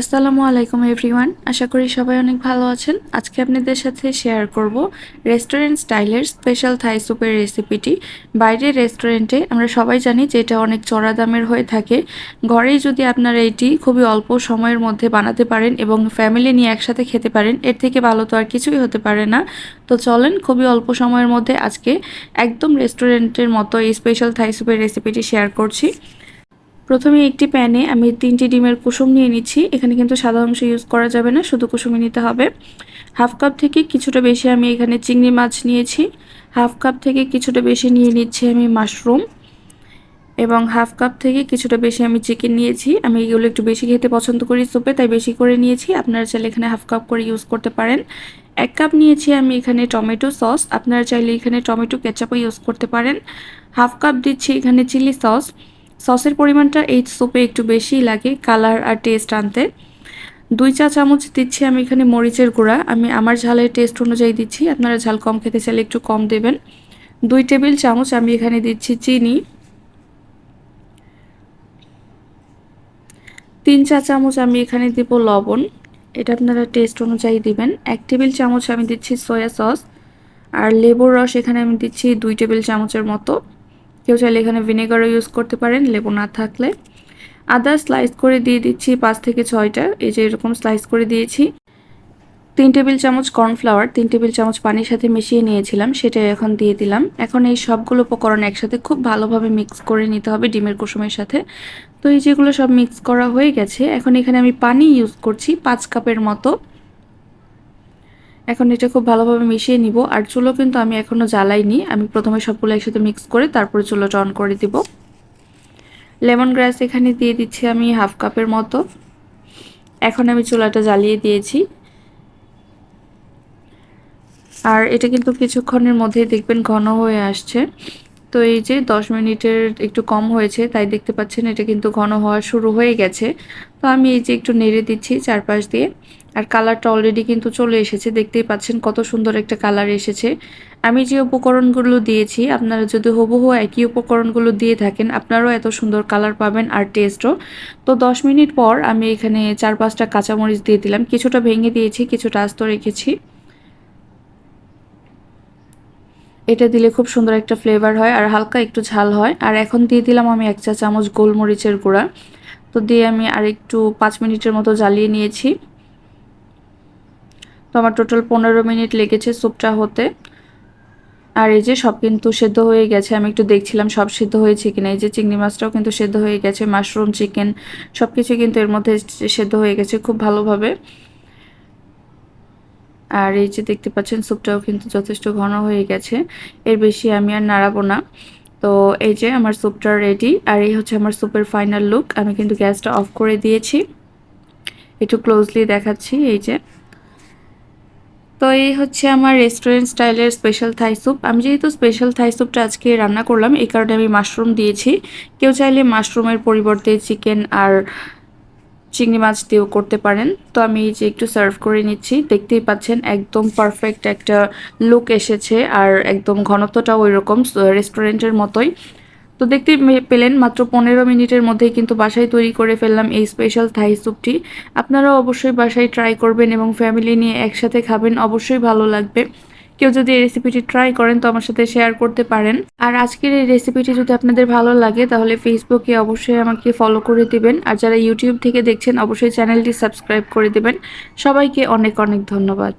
আসসালামু আলাইকুম এভরিওয়ান আশা করি সবাই অনেক ভালো আছেন। আজকে আপনাদের সাথে শেয়ার করব রেস্টুরেন্ট স্টাইলের স্পেশাল থাই স্যুপের রেসিপিটি বাইরের রেস্টুরেন্টে আমরা সবাই জানি যে এটা অনেক চড়া দামের হয়ে থাকে। ঘরেই যদি আপনারা এটি খুবই অল্প সময়ের মধ্যে বানাতে পারেন এবং ফ্যামিলি নিয়ে একসাথে খেতে পারেন, এর থেকে ভালো তো আর কিছুই হতে পারে না। তো চলেন খুবই অল্প সময়ের মধ্যে আজকে একদম রেস্টুরেন্টের মতো এই স্পেশাল থাই স্যুপের রেসিপিটি শেয়ার করছি। প্রথমে একটি প্যানে আমি তিনটি ডিমের কুসুম নিয়ে নিচ্ছি। এখানে কিন্তু সাদা অংশ ইউজ করা যাবে না, শুধু কুসুমই নিতে হবে। হাফ কাপ থেকে কিছুটা বেশি আমি এখানে চিংড়ি মাছ নিয়েছি। হাফ কাপ থেকে কিছুটা বেশি নিয়ে নিচ্ছি আমি মাশরুম। এবং হাফ কাপ থেকে কিছুটা বেশি আমি চিকেন নিয়েছি। আমি এগুলো একটু বেশি খেতে পছন্দ করি সুপে তাই বেশি করে নিয়েছি। আপনারা চাইলে এখানে হাফ কাপ করে ইউজ করতে পারেন। এক কাপ নিয়েছি আমি এখানে টমেটো সস আপনারা চাইলে এখানে টমেটো কেচাপও ইউজ করতে পারেন। হাফ কাপ দিচ্ছি এখানে চিলি সস সসের পরিমাণটা এই সুপে একটু বেশি লাগে কালার আর টেস্ট আনতে। দুই চা চামচ দিচ্ছি আমি এখানে মরিচের গুঁড়া। আমি আমার ঝালের টেস্ট অনুযায়ী দিচ্ছি, আপনারা ঝাল কম খেতে চাইলে একটু কম দেবেন। দুই টেবিল চামচ আমি এখানে দিচ্ছি চিনি। তিন চা চামচ আমি এখানে দিব লবণ, এটা আপনারা টেস্ট অনুযায়ী দিবেন। এক টেবিল চামচ আমি দিচ্ছি সয়া সস আর লেবুর রস এখানে আমি দিচ্ছি দুই টেবিল চামচের মতো। কেউ চাইলে এখানে ভিনেগারও ইউজ করতে পারেন, লেবু না থাকলে। আদা স্লাইস করে দিয়ে দিচ্ছি পাঁচ থেকে ছয়টা। এই যে এরকম স্লাইস করে দিয়েছি। তিন টেবিল চামচ কর্নফ্লাওয়ার তিন টেবিল চামচ পানির সাথে মিশিয়ে নিয়েছিলাম, সেটা এখন দিয়ে দিলাম। এখন এই সবগুলো উপকরণ একসাথে খুব ভালোভাবে মিক্স করে নিতে হবে ডিমের কুসুমের সাথে। তো এই যেগুলো সব মিক্স করা হয়ে গেছে, এখন এখানে আমি পানি ইউজ করছি পাঁচ কাপের মতো। এখন এটা খুব ভালোভাবে মিশিয়ে নিব। আর চুলো কিন্তু আমি এখনও জ্বালাইনি। আমি প্রথমে সবগুলো একসাথে মিক্স করে তারপরে চুলোটা অন করে দিব। লেমন গ্রাস এখানে দিয়ে দিচ্ছি আমি হাফ কাপের মতো। এখন আমি চুলাটা জ্বালিয়ে দিয়েছি। আর এটা কিন্তু কিছুক্ষণের মধ্যে দেখবেন ঘন হয়ে আসছে। তো এই যে দশ মিনিটের একটু কম হয়েছে, তাই দেখতে পাচ্ছেন এটা কিন্তু ঘন হওয়া শুরু হয়ে গেছে। তো আমি এই যে একটু নেড়ে দিচ্ছি চারপাশ দিয়ে। আর কালারটা অলরেডি কিন্তু চলে এসেছে, দেখতেই পাচ্ছেন কত সুন্দর একটা কালার এসেছে। আমি যে উপকরণগুলো দিয়েছি, আপনারা যদি হুবহু একই উপকরণগুলো দিয়ে থাকেন, আপনারাও এত সুন্দর কালার পাবেন আর টেস্টও তো দশ মিনিট পর আমি এখানে চার পাঁচটা কাঁচামরিচ দিয়ে দিলাম। কিছুটা ভেঙে দিয়েছি, কিছুটা আস্ত রেখেছি। এটা দিলে খুব সুন্দর একটা ফ্লেভার হয় আর হালকা একটু ঝাল হয়। আর এখন দিয়ে দিলাম আমি এক চা চামচ গোলমরিচের গুঁড়া। তো দিয়ে আমি আর একটু পাঁচ মিনিটের মতো জ্বালিয়ে নিয়েছি। তো আমার টোটাল পনেরো মিনিট লেগেছে স্যুপটা হতে। আর এই যে সব কিন্তু সেদ্ধ হয়ে গেছে। আমি একটু দেখছিলাম সব সেদ্ধ হয়েছে কিনা। এই যে চিংড়ি মাছটাও কিন্তু সেদ্ধ হয়ে গেছে। মাশরুম, চিকেন সব কিছু কিন্তু এর মধ্যে সেদ্ধ হয়ে গেছে খুব ভালোভাবে। আর এই যে দেখতে পাচ্ছেন, স্যুপটাও কিন্তু যথেষ্ট ঘন হয়ে গেছে। এর বেশি আমি আর নাড়াবো না। তো এই যে আমার স্যুপটা রেডি আর এই হচ্ছে আমার স্যুপের ফাইনাল লুক আমি কিন্তু গ্যাসটা অফ করে দিয়েছি। একটু ক্লোজলি দেখাচ্ছি এই যে। তো এই হচ্ছে আমার রেস্টুরেন্ট স্টাইলের স্পেশাল থাই স্যুপ আমি যেহেতু স্পেশাল থাই স্যুপটা আজকে রান্না করলাম, এই কারণে আমি মাশরুম দিয়েছি। কেউ চাইলে মাশরুমের পরিবর্তে চিকেন আর চিংড়ি মাছ দিয়েও করতে পারেন। তো আমি এই যে একটু সার্ভ করে নিচ্ছি, দেখতেই পাচ্ছেন একদম পারফেক্ট একটা লুক এসেছে আর একদম ঘনত্বটাও ওই রকম রেস্টুরেন্টের মতোই। তো দেখতে পেলেন মাত্র পনেরো মিনিটের মধ্যেই কিন্তু বাসায় তৈরি করে ফেললাম এই স্পেশাল থাই স্যুপটি আপনারাও অবশ্যই বাসায় ট্রাই করবেন এবং ফ্যামিলি নিয়ে একসাথে খাবেন, অবশ্যই ভালো লাগবে। কেউ যদি এই রেসিপিটি ট্রাই করেন, তো আমার সাথে শেয়ার করতে পারেন। আর আজকের এই রেসিপিটি যদি আপনাদের ভালো লাগে, তাহলে ফেসবুকে অবশ্যই আমাকে ফলো করে দিবেন। আর যারা ইউটিউব থেকে দেখছেন, অবশ্যই চ্যানেলটি সাবস্ক্রাইব করে দিবেন। সবাইকে অনেক অনেক ধন্যবাদ।